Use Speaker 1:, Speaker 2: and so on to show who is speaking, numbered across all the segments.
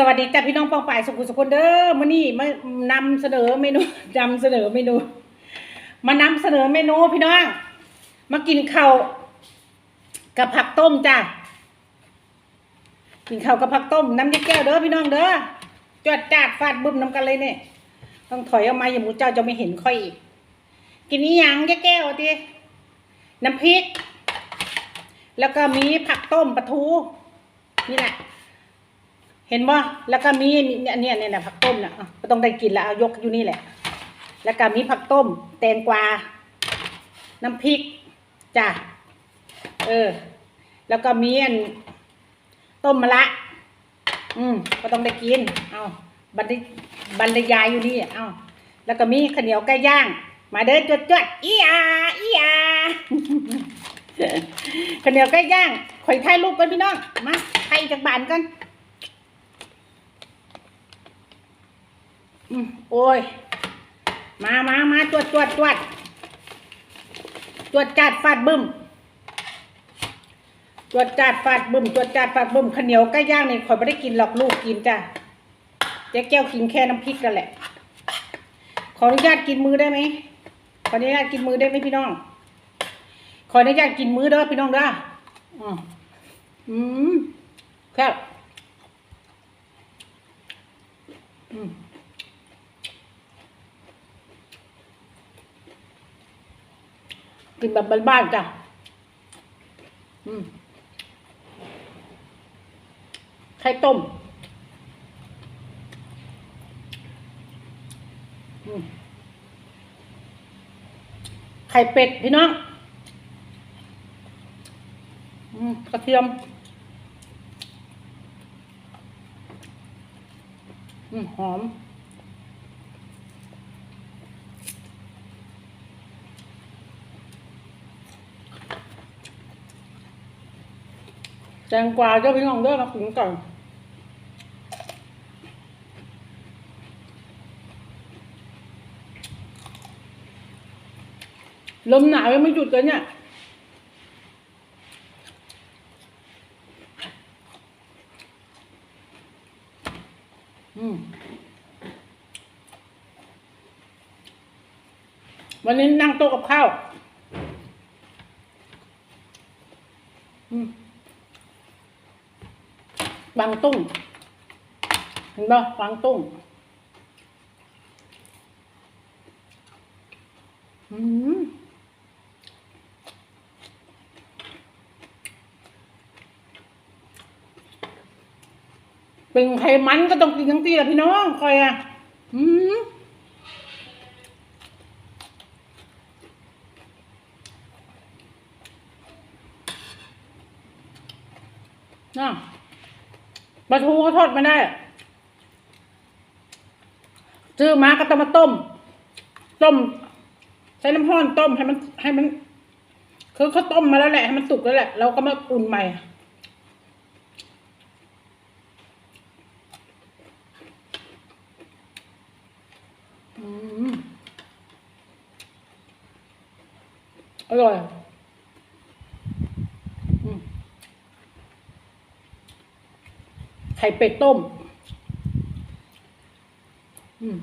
Speaker 1: สวัสดีจ้าพี่น้องปองป่ายสุขุสุขคนเด้อมื่อนี้มานำเสนอเมนูนำเสนอเมนู มานำเสนอเมนูพี่น้อง มากินข้าวกับผักต้มจ้ากินข้าวกับผักต้มน้ำยาแก้วเด้อพี่น้องเด้อจวดจาดฟาดบึ้มน้ำกันเลยเนี่ยต้องถอยออกมาอย่าหมูเจ้าจะไม่เห็นค่อยอีก กินนี้ยังยาแก้วทีน้ำพริก แล้วก็มีผักต้มปลาทูนี่แหละ เห็นบ่แล้วก็มีเนี่ยเนี่ยเนี่ยผักต้มน่ะอะก็ต้องได้กินแล้วเอายกอยู่นี่แหละ แล้วก็มีผักต้ม แตงกวา น้ำพริกจ้ะเออ แล้วก็มีอันต้มมะละอืมก็ต้องได้กิน เอาบรรยบรรยายอยู่นี่เอาแล้วก็มีข้าวเหนียวไก่ย่าง มาเด้อจวดจวดอีอาอีอาข้าวเหนียวไก่ย่างข่อยถ่ายรูปกันพี่น้องมาถ่ายจากบ้านกัน อืม โอ้ย มามามาจวดจวดจวดจวดจัดฟาดบึ้มจวดจัดฟาดบึ้มจวดจัดฟาดบึ้มข้าวเหนียวไก่ย่างนี่ข่อยไม่ได้กินหรอกลูกกินจ้ะเจ๊แก้วกินแค่น้ำพริกกันแหละ ขออนุญาตกินมือได้ไหมขออนุญาตกินมือได้ไหมพี่น้อง ขออนุญาตกินมือเด้อพี่น้องเด้ออืมอืมครับอืม กินแบบบ้านๆจ้ะไข่ต้ม ไข่เป็ดพี่น้องกระเทียมอืมหอม แตงกวาเจ้าพี่น้องเด้อมากินก่อนลมหนาวยังไม่หยุดเลยเนี่ยอืมวันนี้นั่งโต๊ะกับข้าว อืม บางตุ้งเห็นปะบางตุ้งอืมเป็นไขมันก็ต้องกินทั้งที่แหละพี่น้องคอยอะ อืมน่ะ ปลาทูก็ทอดไม่ได้ ซื้อมาก็ต้องมาต้ม ต้ม ใช้น้ำร้อนต้มให้มัน ให้มัน คือเขาต้มมาแล้วแหละให้มันสุกแล้วแหละ เราก็มาอุ่นใหม่ อร่อยอืม ไข่เป็ดต้ม อืม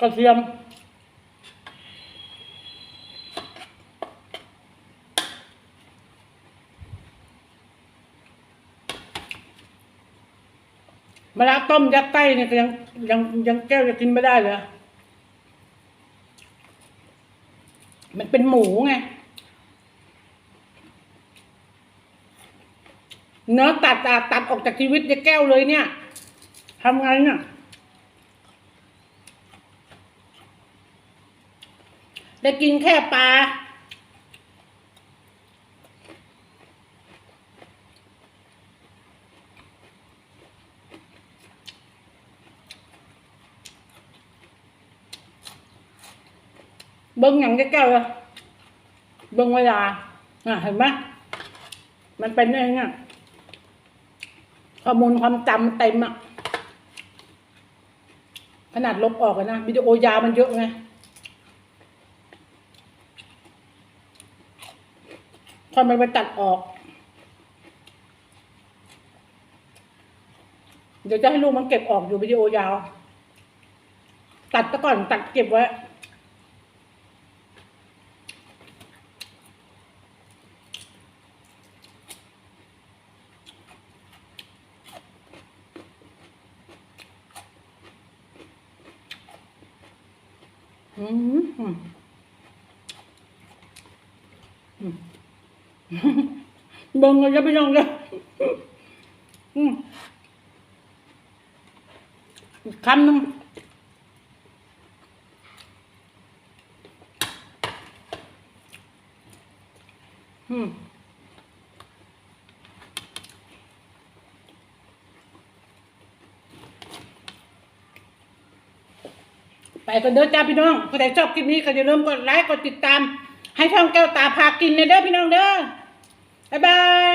Speaker 1: กระเทียม มะระต้มยัดไส้เนี่ยยังยังยังแก้วจะกินไม่ได้เลย มันเป็นหมูไง เนื้อตัดตัดตัดออกจากชีวิตยายแก้วเลยเนี่ยทำไงเนี่ยได้กินแค่ปลา เบิ้งอย่างแก้วเบิ้งเวลาอะเห็นไหมมันเป็นเองอะข้อมูลความจำเต็มอะขนาดลบออกนะวิดีโอยาวมันเยอะไงพอมันไปตัดออก เดี๋ยวจะให้ลูกมันเก็บออกอยู่วิดีโอยาว ตัดก่อนตัดเก็บไว้ อืมอืมเบิ่งเลยจะไปน้องเลยอืมอีกคำหนึงอืม ไปกันเด้อจ้าพี่น้องใครชอบคลิปนี้ก็อย่าลืมกดไลค์กดติดตาม ให้ช่องแก้วตาพากินนเด้อพี่น้องเด้อบ๊ายบาย